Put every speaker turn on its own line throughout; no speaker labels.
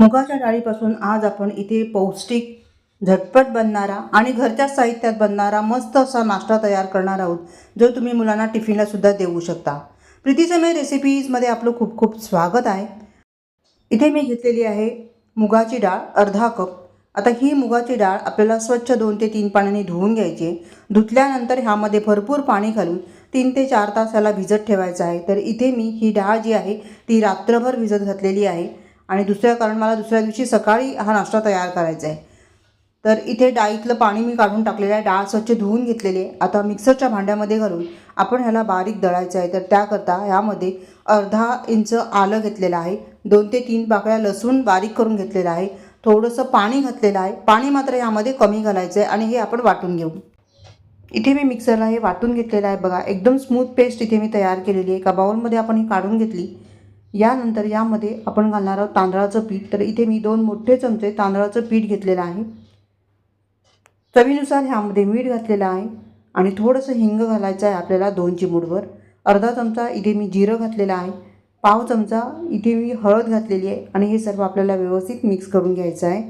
मुगाच्या डाळीपासून आज आपण इथे पौष्टिक झटपट बनणारा आणि घरच्या साहित्यात बनणारा मस्त असा नाश्ता तयार करणार आहोत जो तुम्ही मुलांना टिफिनला सुद्धा देऊ शकता. प्रीती समय रेसिपीजमध्ये आपलं खूप खूप स्वागत आहे. इथे मी घेतलेली आहे मुगाची डाळ अर्धा कप. आता ही मुगाची डाळ आपल्याला स्वच्छ दोन ते तीन पाण्याने धुवून घ्यायची आहे. धुतल्यानंतर ह्यामध्ये भरपूर पाणी घालून तीन ते चार तास ह्याला भिजत ठेवायचं आहे. तर इथे मी ही डाळ जी आहे ती रात्रभर भिजत घातलेली आहे. आणि दुसरं कारण मला दुसऱ्या दिवशी सकाळी हा नाश्ता तयार करायचा आहे. तर इथे डाळीतलं पाणी मी काढून टाकलेलं आहे. डाळ स्वच्छ धुवून घेतलेली आहे. आता मिक्सरच्या भांड्यामध्ये घालून आपण ह्याला बारीक दळायचं आहे. तर त्याकरता ह्यामध्ये अर्धा इंच आलं घेतलेलं आहे. दोन ते तीन पाकळ्या लसूण बारीक करून घेतलेलं आहे. थोडंसं पाणी घातलेलं आहे. पाणी मात्र यामध्ये कमी घालायचं आहे आणि हे आपण वाटून घेऊ. इथे मी मिक्सरला हे वाटून घेतलेलं आहे. बघा एकदम स्मूथ पेस्ट इथे मी तयार केलेली आहे. एका बाउलमध्ये आपण ही काढून घेतली. यानंतर यामध्ये आपण घालणार आहोत तांदळाचं पीठ. तर इथे मी दोन मोठे चमचे तांदळाचं पीठ घेतलेलं आहे. चवीनुसार ह्यामध्ये मीठ घातलेलं आहे आणि थोडंसं हिंग घालायचं आहे आपल्याला दोन चिमूटभर अर्धा चमचा इथे मी जिरं घातलेलं आहे. पाव चमचा इथे मी हळद घातलेली आहे आणि हे सर्व आपल्याला व्यवस्थित मिक्स करून घ्यायचं आहे.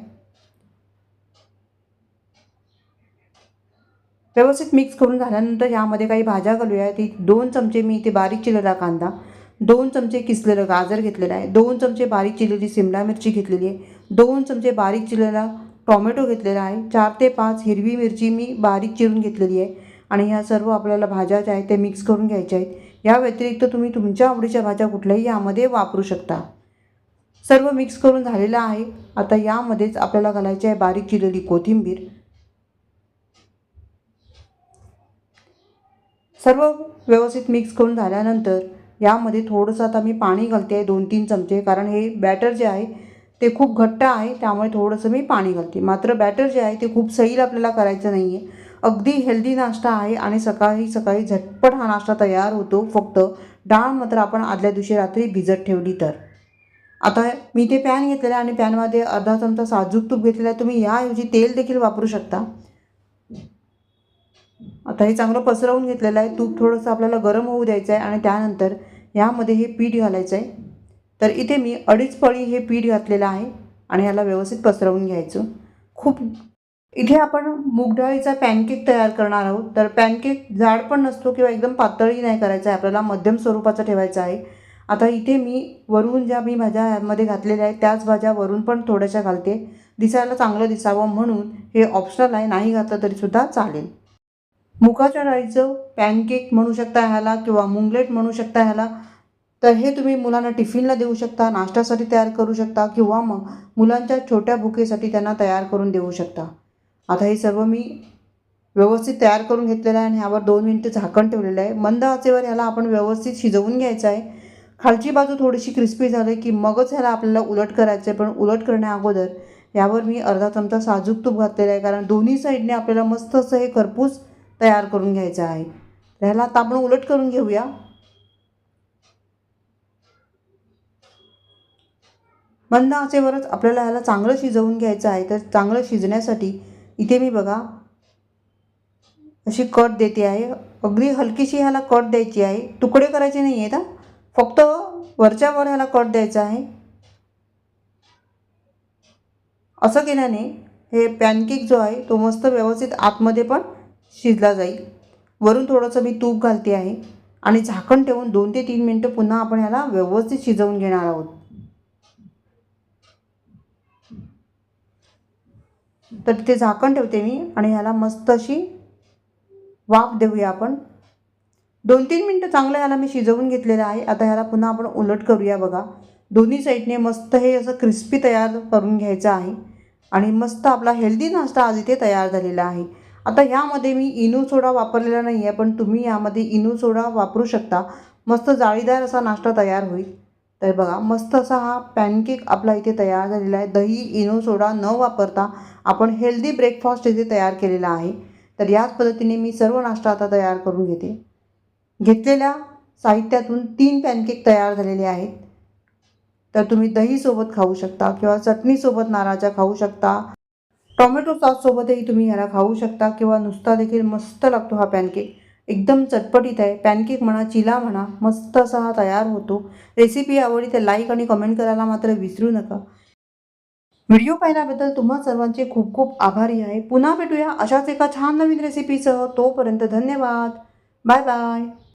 व्यवस्थित मिक्स करून झाल्यानंतर यामध्ये काही भाज्या घालूया. ती दोन चमचे मी इथे बारीक चिरलेला कांदा दोन चमचे किसलेलं गाजर घेतलेलं आहे. दोन चमचे बारीक चिरलेली सिमला मिरची घेतलेली आहे. दोन चमचे बारीक चिरलेला टॉमॅटो घेतलेला आहे. चार ते पाच हिरवी मिरची मी बारीक चिरून घेतलेली आहे. आणि ह्या सर्व आपल्याला भाज्या ज्या आहेत त्या मिक्स करून घ्यायच्या आहेत. या व्यतिरिक्त तुम्ही तुमच्या आवडीच्या भाज्या कुठल्याही यामध्ये वापरू शकता. सर्व मिक्स करून झालेलं आहे. आता यामध्येच आपल्याला घालायची आहे बारीक चिरलेली कोथिंबीर. सर्व व्यवस्थित मिक्स करून झाल्यानंतर यामध्ये थोडंसं आता मी पाणी घालते आहे दोन तीन चमचे. कारण हे बॅटर जे आहे ते खूप घट्ट आहे त्यामुळे थोडंसं मी पाणी घालते. मात्र बॅटर जे आहे ते खूप सैल आपल्याला करायचं नाही आहे अगदी हेल्दी नाश्ता आहे आणि सकाळी सकाळी झटपट हा नाश्ता तयार होतो. फक्त डाळ मात्र आपण आदल्या दिवशी रात्री भिजत ठेवली तर. आता मी ते पॅन घेतलेलं आहे आणि पॅनमध्ये अर्धा चमचा साजूक तूप घेतलेला आहे. तुम्ही याऐवजी तेल देखील वापरू शकता. आता हे चांगलं पसरवून घेतलेलं आहे. तूप थोडंसं आपल्याला गरम होऊ द्यायचं आहे आणि त्यानंतर यामध्ये हे पीठ घालायचं आहे तर इथे मी अडीच पळी हे पीठ घातलेलं आहे आणि ह्याला व्यवस्थित पसरवून घ्यायचं. खूप इथे आपण मूगडाळीचा पॅनकेक तयार करणार आहोत. तर पॅनकेक जाड पण नसतो किंवा एकदम पातळी नाही करायचा आहे. आपल्याला मध्यम स्वरूपाचा ठेवायचा आहे. आता इथे मी वरून ज्या मी भाज्या ह्यामध्ये घातलेल्या आहेत त्याच भाज्या वरून पण थोड्याशा घालते. दिसायला चांगलं दिसावं म्हणून हे ऑप्शनल आहे. नाही घातलं तरीसुद्धा चालेल. मुगाच्या डाळीचं पॅनकेक म्हणू शकता ह्याला किंवा मुंगलेट म्हणू शकता ह्याला तर हे तुम्ही मुलांना टिफिनला देऊ शकता नाश्त्यासाठी तयार करू शकता किंवा मग मुलांच्या छोट्या भुकेसाठी त्यांना तयार करून देऊ शकता. आता हे सर्व मी व्यवस्थित तयार करून घेतलेलं आहे आणि ह्यावर दोन मिनटं झाकण ठेवलेलं आहे. मंद आचेवर ह्याला आपण व्यवस्थित शिजवून घ्यायचं आहे. खालची बाजू थोडीशी क्रिस्पी झाली की मगच ह्याला आपल्याला उलट करायचं आहे पण उलट करण्या अगोदर यावर मी अर्धा चमचा साजूक तूप घातलेला आहे कारण दोन्ही साईडने आपल्याला मस्त असं हे खरपूस तयार करून घ्यायचं आहे. तर ह्याला आता आपण उलट करून घेऊया. मंद आचेवरच आपल्याला ह्याला चांगलं शिजवून घ्यायचं आहे. तर चांगलं शिजण्यासाठी इथे मी बघा अशी कट देते आहे. अगदी हलकीशी ह्याला कट द्यायची आहे. तुकडे करायचे नाही आहेत फक्त वरच्या वर ह्याला कट द्यायचा आहे. असं केल्याने हे पॅनकेक जो आहे तो मस्त व्यवस्थित आतमध्ये पण शिजला जाईल. वरून थोडंसं मी तूप घालते आहे आणि झाकण ठेवून दोन ते तीन मिनटं पुन्हा आपण ह्याला व्यवस्थित शिजवून घेणार आहोत. तर तिथे झाकण ठेवते मी आणि ह्याला मस्त अशी वाफ देऊया आपण. दोन तीन मिनटं चांगलं ह्याला मी शिजवून घेतलेलं आहे. आता ह्याला पुन्हा आपण उलट करूया बघा. दोन्ही साईडने मस्त हे असं क्रिस्पी तयार करून घ्यायचं आहे. आणि मस्त आपला हेल्दी नाश्ता आज इथे तयार झालेला आहे. आता ह्यामध्ये मी इनो सोडा वापरलेला नाही आहे पण तुम्ही यामध्ये इनो सोडा वापरू शकता. मस्त जाळीदार असा नाश्ता तयार होईल. तर बघा मस्त असा हा पॅनकेक आपला इथे तयार झालेला आहे. दही इनो सोडा न वापरता आपण हेल्दी ब्रेकफास्ट इथे तयार केलेला आहे. तर याच पद्धतीने मी सर्व नाश्ता आता तयार करून घेते. घेतलेल्या साहित्यातून तीन पॅनकेक तयार झालेले आहेत. तर तुम्ही दहीसोबत खाऊ शकता किंवा चटणीसोबत नारळाच्या खाऊ शकता. टोमॅटो सॉससोबतही तुम्ही ह्याला खाऊ शकता किंवा नुसता देखील मस्त लागतो हा पॅनकेक. एकदम चटपटीत आहे. पॅनकेक म्हणा चिला म्हणा मस्त असा हा तयार होतो. रेसिपी आवडली तर लाईक आणि कमेंट करायला मात्र विसरू नका. व्हिडिओ पाहिल्याबद्दल तुम्हा सर्वांचे खूप खूप आभारी आहे. पुन्हा भेटूया अशाच एका छान नवीन रेसिपीसह तोपर्यंत धन्यवाद. Bye bye